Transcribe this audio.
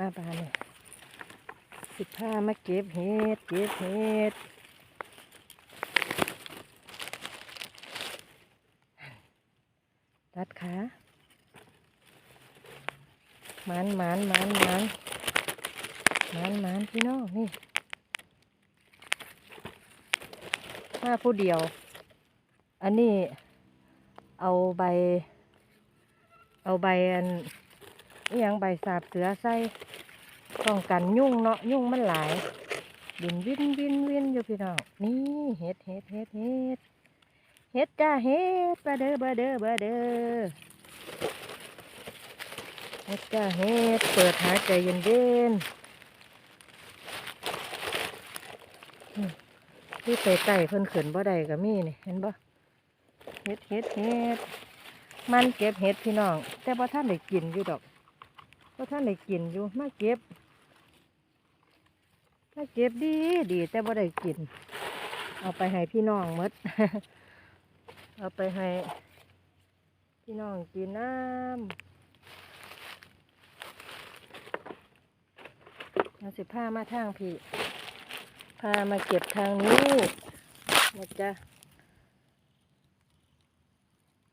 มาบานเนี่ยสิบห้ามาเก็บเห็ด เก็บเห็ดตัดขาหมันหมันหมันหมันหมันหมันพี่น้องนี่มาผู้เดียว อันนี้เอาใบ เอาใบอัน อหยังใบสาบเสือใส่ป้องกันยุ่งเนาะยุ่งมันหลายบินวินวินวินอยู่พี่น้องนี่เห็ดเห็ดเห็ดเห็ดเห็ดจ้าเห็ดบาเด้อบาเด้อบาเด้อเห็ดจ้าเห็ดเปิดหายใจเย็นเย็นที่ใส่ไก่เพิ่นขืนบ่ได้ก็มีนี่เห็นบ่เห็ดเห็ดเห็ดมันเก็บเห็ดพี่น้อง แต่พอท่านได้กินอยู่ดอก พอท่านได้กินอยู่มาเก็บมาเก็บดีดีแต่บ่ได้กิน เอาไปให้พี่น้องมดเอาไปให้ พี่น้องกินน้ำเราสิพามาทางพี่พามาเก็บทางนี้นะจ๊ะ